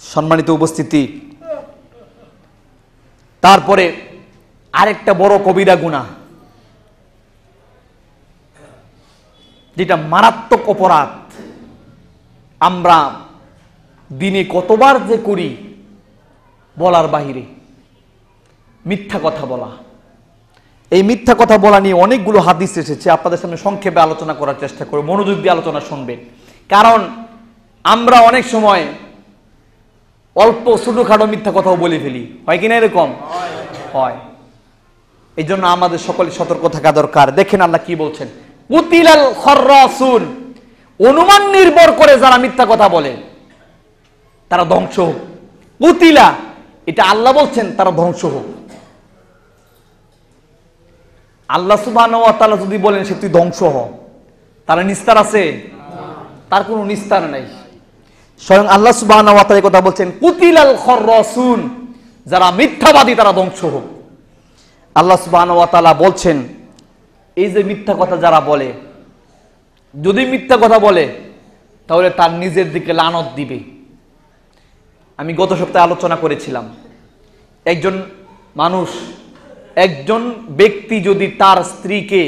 সম্মানিত উপস্থিতি। তারপরে আরেকটা বড় কবিরা গুণা যেটা মারাত্মক অপরাধ। আমরা দিনে কতবার যে করি, বলার বাহিরে। মিথ্যা কথা বলা। এই মিথ্যা কথা বলা নিয়ে অনেকগুলো হাদিস এসেছে। আপনাদের সামনে সংক্ষেপে আলোচনা করার চেষ্টা করব, মনোযোগ দিয়ে আলোচনা শুনবেন। কারণ আমরা অনেক সময় অল্প ছোটোখাটো মিথ্যা কথাও বলে ফেলি। হয় কিনা এরকম? হয়। এই জন্য আমাদের সকলে সতর্ক থাকা দরকার। দেখেন আল্লাহ কি বলছেন। পুতিলাল খররাসুন। অনুমান নির্ভর করে যারা মিথ্যা কথা বলে, তারা ধ্বংস হোক। পুতিলা এটা আল্লাহ বলছেন, তারা ধ্বংস হোক। আল্লাহ সুবাহ যদি বলেন সে তুই ধ্বংস হ তার নিস্তার আছে? তার কোনো নিস্তার নাই। স্বয়ং আল্লাহ সুবাহ কথা বলছেন, কুতিলাল খররাসুন যারা মিথ্যাবাদী তারা ধ্বংস হোক। আল্লাহ সুবাহ বলছেন, এই যে মিথ্যা কথা যারা বলে, যদি মিথ্যা কথা বলে, তাহলে তার নিজের দিকে লানত দিবে। আমি গত সপ্তাহে আলোচনা করেছিলাম, একজন মানুষ, একজন ব্যক্তি যদি তার স্ত্রীকে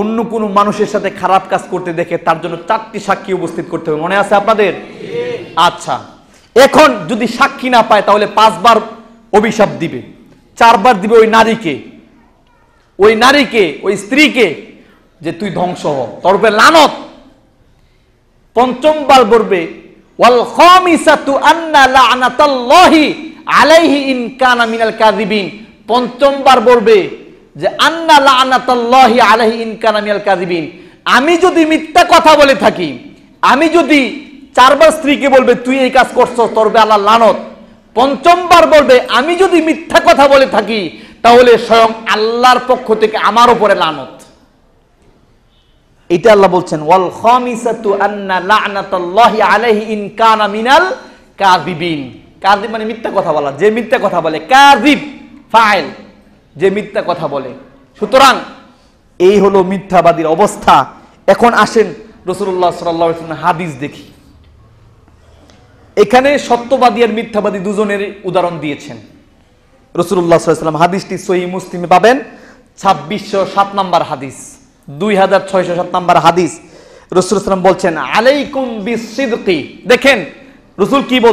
অন্য কোনো মানুষের সাথে খারাপ কাজ করতে দেখে, তার জন্য চারটি সাক্ষী উপস্থিত করতে হবে। মনে আছে আপনাদের? আচ্ছা এখন যদি সাক্ষী না পায়, তাহলে পাঁচবার অভিশাপ দিবে। চারবার দিবে ওই নারীকে। ওই নারীকে, ওই স্ত্রীকে যে তুই ধ্বংস হ। তোর উপরে লানত। পঞ্চমবার বলবে, ওয়াল খামিসাতু আন্না লা'নাতাল্লাহি আলাইহি ইন কানা মিনাল কাযিবিন। পঞ্চমবার বলবে যে, আন্না লা'নাতাল্লাহি আলাইহি ইন কানা মিনাল কাযিবিন। আমি যদি মিথ্যা কথা বলে থাকি, আমি যদি চারবার স্ত্রীকে বলবে, তুই এই কাজ করছস, তোর উপরে আল্লাহ লানত। পঞ্চমবার বলবে, আমি যদি মিথ্যা কথা বলে থাকি, তাহলে স্বয়ং আল্লাহর পক্ষ থেকে আমার উপরে লানত। এটা আল্লাহ বলছেন, ওয়াল আন্না লা'নাতাল্লাহি আলাইহি ইন কানা মিনাল কাযিবিন। কাযিব মানে মিথ্যা কথা বলা, যে মিথ্যা কথা বলে, কাযিব, ফাইল, যে মিথ্যা কথা বলে। সুতরাং এই হলো মিথ্যাবাদীর অবস্থা। এখন আসেন আলাইহি ওয়াসাল্লাম হাদিস দেখি। এখানে সত্যবাদী আর মিথ্যাবাদী দুজনের উদাহরণ দিয়েছেন। রসুল্লাহ সাল্লাম হাদিসটি সহি মুসলিমে পাবেন, ছাব্বিশশো সাত নম্বর হাদিস, দুই হাজার ছয়শো সাত নম্বর হাদিস। রসুল ইসলাম বলছেন, আলাইকুম বিসিদকি। দেখেন, রসুল কি বলছেন?